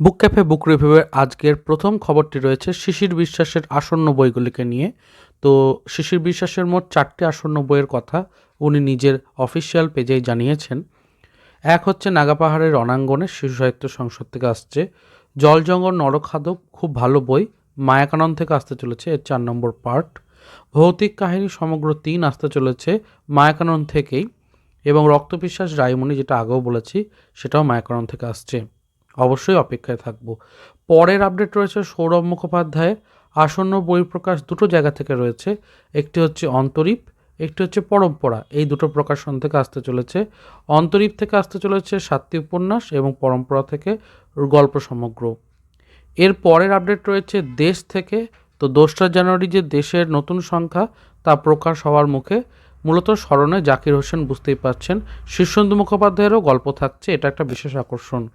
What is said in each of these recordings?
বুক cafe, বুক রিভিউয়ের আজকের প্রথম খবরটি রয়েছে শিশির বিশ্বাসের আসন্ন বইগুলিকে নিয়ে। তো শিশির বিশ্বাসের মোট চারটি আসন্ন বইয়ের কথা উনি নিজের অফিসিয়াল পেজেই জানিয়েছেন। এক হচ্ছে নাগাপাহাড়ের রণাঙ্গনে শিশু সাহিত্য সংসদ থেকে আসছে। জল, জঙ্গল নরখাদক খুব ভালো বই। মায়াকানন থেকে আসতে চলেছে এর চার নম্বর পার্ট। ভৌতিক কাহিনী সমগ্র তিন আসতে চলেছে মায়াকানন থেকেই। এবং রক্তবিশ্বাস রায়মণি, যেটা আগেও বলেছি, সেটাও মায়াকানন থেকে আসছে। অবশ্যই অপেক্ষায় থাকব। পরের আপডেট রয়েছে সৌরভ মুখোপাধ্যায়ের। আসন্ন বই প্রকাশ দুটো জায়গা থেকে রয়েছে। একটি হচ্ছে অন্তরীপ, একটি হচ্ছে পরম্পরা। এই দুটো প্রকাশন থেকে আসতে চলেছে। অন্তরীপ থেকে আসতে চলেছে সাতটি উপন্যাস এবং পরম্পরা থেকে গল্প সমগ্র। এর পরের আপডেট রয়েছে দেশ থেকে। তো দোসরা জানুয়ারি যে দেশের নতুন সংখ্যা, তা প্রকাশ হওয়ার মুখে মূলত স্মরণে জাকির হোসেন বুঝতেই পারছেন, শীর্ষেন্দু মুখোপাধ্যায়েরও গল্প থাকছে, এটা একটা বিশেষ আকর্ষণ।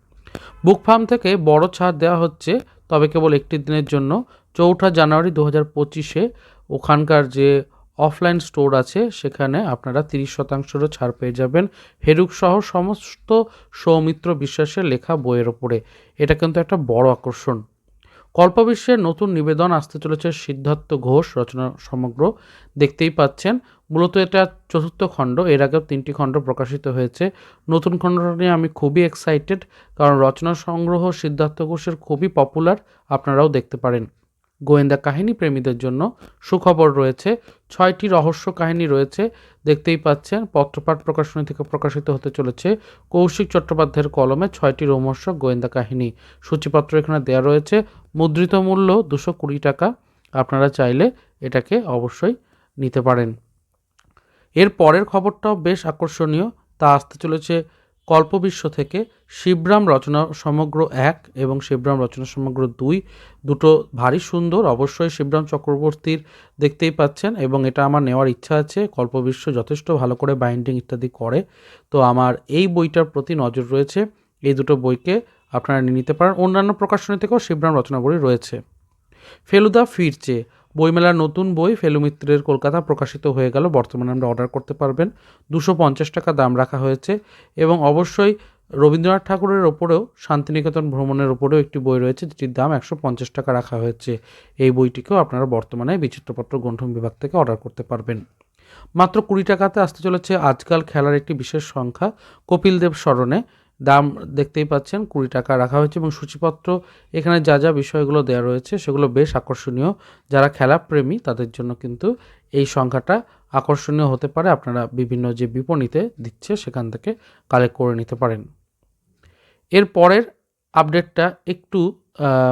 বুক ফার্ম থেকে বড় ছাড় দেওয়া হচ্ছে, তবে কেবল একটি দিনের জন্য। চৌঠা জানুয়ারি দু হাজার পঁচিশে ওখানকার যে অফলাইন স্টোর আছে, সেখানে আপনারা তিরিশ শতাংশেরও ছাড় পেয়ে যাবেন। হেরুক সহ সমস্ত সৌমিত্র বিশ্বাসের লেখা বইয়ের ওপরে। এটা কিন্তু একটা বড় আকর্ষণ। কল্পবিশ্বের নতুন নিবেদন আসতে চলেছে সিদ্ধার্থ ঘোষ রচনা সমগ্র। দেখতেই পাচ্ছেন মূলত এটা চতুর্থ খণ্ড, এর আগেও তিনটি খণ্ড প্রকাশিত হয়েছে। নতুন খণ্ডটা নিয়ে আমি খুবই এক্সাইটেড কারণ রচনা সংগ্রহ সিদ্ধার্থ ঘোষের খুবই পপুলার আপনারাও দেখতে পারেন। গোয়েন্দা কাহিনী প্রেমীদের জন্য সুখবর রয়েছে। ছয়টি রহস্য কাহিনী রয়েছে, দেখতেই পাচ্ছেন, পত্রপাঠ প্রকাশনী থেকে প্রকাশিত হতে চলেছে। কৌশিক চট্টোপাধ্যায়ের কলমে ছয়টি রোমহর্ষক গোয়েন্দা কাহিনী। সূচিপত্র এখানে দেওয়া রয়েছে, মুদ্রিত মূল্য দুশো কুড়ি টাকা। আপনারা চাইলে এটাকে অবশ্যই নিতে পারেন। এর পরের খবরটাও বেশ আকর্ষণীয়, তা আসতে চলেছে কল্পবিশ্ব থেকে। শিবরাম রচনা সমগ্র এক এবং শিবরাম রচনা সমগ্র দুই। দুটো ভারী সুন্দর, অবশ্যই শিবরাম চক্রবর্তীর দেখতেই পাচ্ছেন এবং এটা আমার নেওয়ার ইচ্ছা আছে। কল্পবিশ্ব যথেষ্ট ভালো করে বাইন্ডিং ইত্যাদি করে। তো আমার এই বইটার প্রতি নজর রয়েছে। এই দুটো বইকে আপনারা নিয়ে নিতে পারেন। অন্যান্য প্রকাশনী থেকেও শিবরাম রচনাবলী রয়েছে। ফেলুদা ফিরছে। বইমেলার নতুন বই ফেলুমিত্রের কলকাতা প্রকাশিত হয়ে গেল। বর্তমানে আমরা অর্ডার করতে পারবেন। দুশো পঞ্চাশ টাকা দাম রাখা হয়েছে এবং অবশ্যই রবীন্দ্রনাথ ঠাকুরের ওপরেও, শান্তিনিকেতন ভ্রমণের ওপরেও একটি বই রয়েছে, যেটির দাম একশো পঞ্চাশ টাকা রাখা হয়েছে। এই বইটিকেও আপনারা বর্তমানে বিচিত্রপত্র গ্রন্থন বিভাগ থেকে অর্ডার করতে পারবেন। মাত্র কুড়ি টাকাতে আসতে চলেছে আজকাল খেলার একটি বিশেষ সংখ্যা কপিল দেব স্মরণে। দাম দেখতেই পাচ্ছেন, কুড়ি টাকা রাখা হয়েছে এবং সূচিপত্র এখানে যা যা বিষয়গুলো দেওয়া রয়েছে সেগুলো বেশ আকর্ষণীয়। যারা খেলাপ্রেমী তাদের জন্য কিন্তু এই সংখ্যাটা আকর্ষণীয় হতে পারে। আপনারা বিভিন্ন যে বিপণীতে দিচ্ছে সেখান থেকে কালেক্ট করে নিতে পারেন। এর পরের আপডেটটা একটু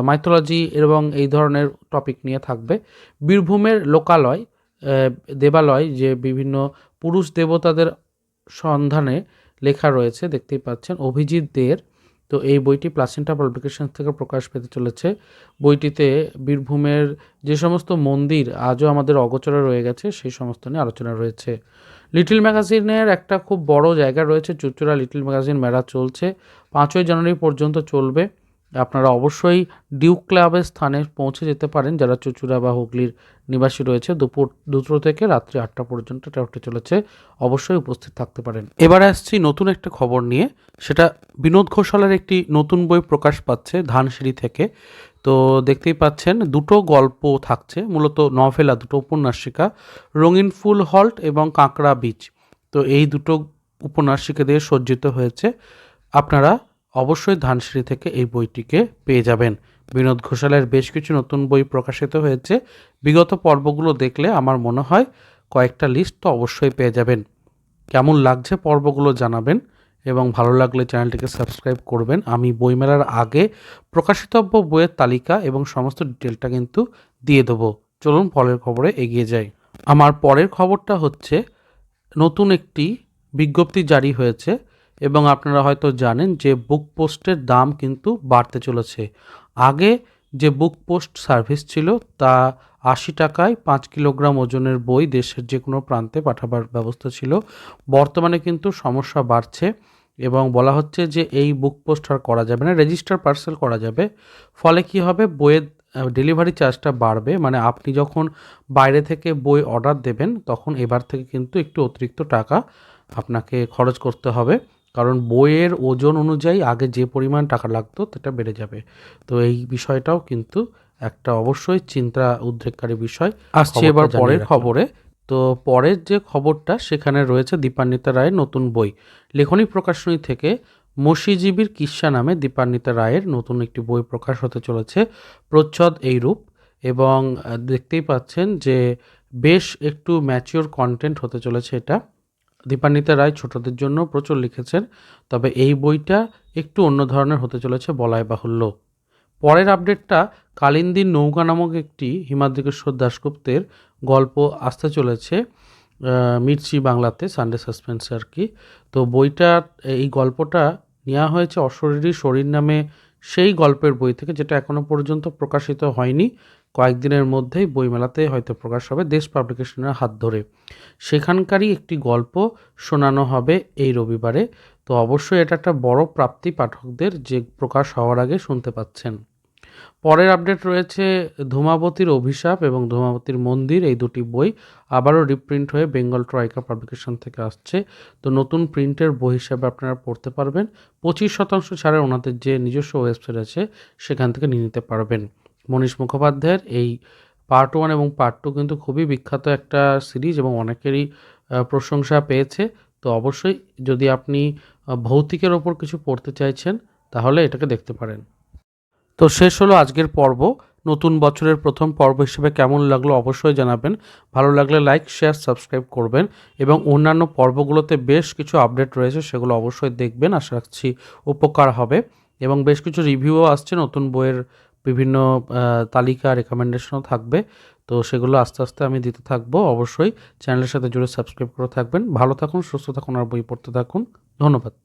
মাইথোলজি এবং এই ধরনের টপিক নিয়ে থাকবে। বীরভূমের লোকালয় দেবালয় যে বিভিন্ন পুরুষ দেবতাদের সন্ধানে লেখা রয়েছে, দেখতেই পাচ্ছেন অভিজিৎ দের তো এই বইটি প্লাসেন্টা পাবলিকেশন থেকে প্রকাশ পেতে চলেছে। বইটিতে বীরভূমের যে সমস্ত মন্দির আজও আমাদের অগোচরে রয়ে গেছে, সেই সমস্ত নিয়ে আলোচনা রয়েছে। লিটল ম্যাগাজিনের একটা খুব বড় জায়গা রয়েছে, চুচুড়া লিটল ম্যাগাজিন মেলা চলছে। পাঁচই জানুয়ারি পর্যন্ত চলবে। আপনারা অবশ্যই ডিউক ক্লাবের স্থানে পৌঁছে যেতে পারেন, যারা চুচুড়া বা হুগলির নিবাসী রয়েছে। দুপুর দুটো থেকে রাত্রি আটটা পর্যন্ত এটা চলেছে। অবশ্যই উপস্থিত থাকতে পারেন। এবারে আসছি নতুন একটা খবর নিয়ে। সেটা বিনোদ ঘোষালের একটি নতুন বই প্রকাশ পাচ্ছে ধানসিঁড়ি থেকে। তো দেখতেই পাচ্ছেন, দুটো গল্প থাকছে, মূলত নভেলা, দুটো উপন্যাসিকা, রঙিন ফুল হল্ট এবং কাঁকড়া বীচ তো এই দুটো উপন্যাসিকা দিয়ে সজ্জিত হয়েছে। আপনারা অবশ্যই ধানসিঁড়ি থেকে এই বইটিকে পেয়ে যাবেন। বিনোদ ঘোষালের বেশ কিছু নতুন বই প্রকাশিত হয়েছে। বিগত পর্বগুলো দেখলে আমার মনে হয় কয়েকটা লিস্ট তো অবশ্যই পেয়ে যাবেন। কেমন লাগছে পর্বগুলো জানাবেন এবং ভালো লাগলে চ্যানেলটিকে সাবস্ক্রাইব করবেন। আমি বইমেলার আগে প্রকাশিতব্য বইয়ের তালিকা এবং সমস্ত ডিটেলটা কিন্তু দিয়ে দেবো। চলুন পরের খবরে এগিয়ে যাই। আমার পরের খবরটা হচ্ছে, নতুন একটি বিজ্ঞপ্তি জারি হয়েছে। এবং আপনারা হয়তো জানেন যে বুক পোস্টের দাম কিন্তু বাড়তে চলেছে। আগে যে বুক পোস্ট সার্ভিস ছিল, তা আশি টাকায় পাঁচ কিলোগ্রাম ওজনের বই দেশের যে কোনো প্রান্তে পাঠাবার ব্যবস্থা ছিল। বর্তমানে কিন্তু সমস্যা বাড়ছে এবং বলা হচ্ছে যে এই বুক পোস্ট আর করা যাবে না রেজিস্টার পার্সেল করা যাবে। ফলে কি হবে? বইয়ের ডেলিভারি চার্জটা বাড়বে। মানে আপনি যখন বাইরে থেকে বই অর্ডার দেবেন, তখন এবার থেকে কিন্তু একটু অতিরিক্ত টাকা আপনাকে খরচ করতে হবে। কারণ বইয়ের ওজন অনুযায়ী আগে যে পরিমাণ টাকা লাগতো সেটা বেড়ে যাবে। তো এই বিষয়টাও কিন্তু একটা অবশ্যই চিন্তা উদ্রেককারী বিষয়। আসছে এবার পরের খবরে। তো পরের যে খবরটা সেখানে রয়েছে দীপান্বিতা রায়ের নতুন বই। লেখনী প্রকাশনী থেকে মসিজীবীর কিস্সা নামে দীপান্বিতা রায়ের নতুন একটি বই প্রকাশ হতে চলেছে প্রচ্ছদ এই রূপ এবং দেখতেই পাচ্ছেন যে বেশ একটু ম্যাচিওর কন্টেন্ট হতে চলেছে এটা। দীপান্বিতা রায় ছোটদের জন্য প্রচুর লিখেছেন, তবে এই বইটা একটু অন্য ধরনের হতে চলেছে বলাই বাহুল্য। পরের আপডেটটা কালিন্দির নৌকা নামক একটি হিমাদ্রিকেশ্বর দাশগুপ্তের গল্প আসতে চলেছে মির্চি বাংলাতে, সানডে সাসপেন্সে আর কি। তো বইটা, এই গল্পটা নেওয়া হয়েছে অশরীরী শরীর নামে সেই গল্পের বই থেকে, যেটা এখনও পর্যন্ত প্রকাশিত হয়নি। কয়েকদিনের মধ্যেই বইমেলাতে হয়তো প্রকাশ হবে দেশ পাবলিকেশনের হাত ধরে। সেখানকারই একটি গল্প শোনানো হবে এই রবিবারে। তো অবশ্যই এটা একটা বড় প্রাপ্তি পাঠকদের যে প্রকাশ হওয়ার আগে শুনতে পাচ্ছেন। পরের আপডেট রয়েছে ধূমাবতীর অভিশাপ এবং ধূমাবতীর মন্দির, এই দুটি বই আবারও রিপ্রিন্ট হয়ে বেঙ্গল ট্রয়কা পাবলিকেশন থেকে আসছে। তো নতুন প্রিন্টের বই হিসাবে আপনারা পড়তে পারবেন। পঁচিশ শতাংশ ছাড়ে ওনাদের যে নিজস্ব ওয়েবসাইট আছে, সেখান থেকে নিয়ে নিতে পারবেন। মনীষ মুখোপাধ্যায়ের এই পার্ট ওয়ান এবং পার্ট টু কিন্তু খুবই বিখ্যাত একটা সিরিজ এবং অনেকেরই প্রশংসা পেয়েছে। তো অবশ্যই যদি আপনি ভৌতিকের ওপর কিছু পড়তে চাইছেন, তাহলে এটাকে দেখতে পারেন। তো শেষ হলো আজকের পর্ব। নতুন বছরের প্রথম পর্ব হিসেবে কেমন লাগল অবশ্যই জানাবেন। ভালো লাগলে লাইক শেয়ার সাবস্ক্রাইব করবেন এবং অন্যান্য পর্বগুলোতে বেশ কিছু আপডেট রয়েছে সেগুলো অবশ্যই দেখবেন। আশা রাখছি উপকার হবে এবং বেশ কিছু রিভিউও আসছে নতুন বইয়ের বিভিন্ন তালিকা রেকমেন্ডেশনও থাকবে। তো সেগুলো আস্তে আস্তে আমি দিতে থাকব। অবশ্যই চ্যানেলের সাথে জুড়ে সাবস্ক্রাইব করে থাকবেন। ভালো থাকুন, সুস্থ থাকুন, আর বই পড়তে থাকুন। ধন্যবাদ।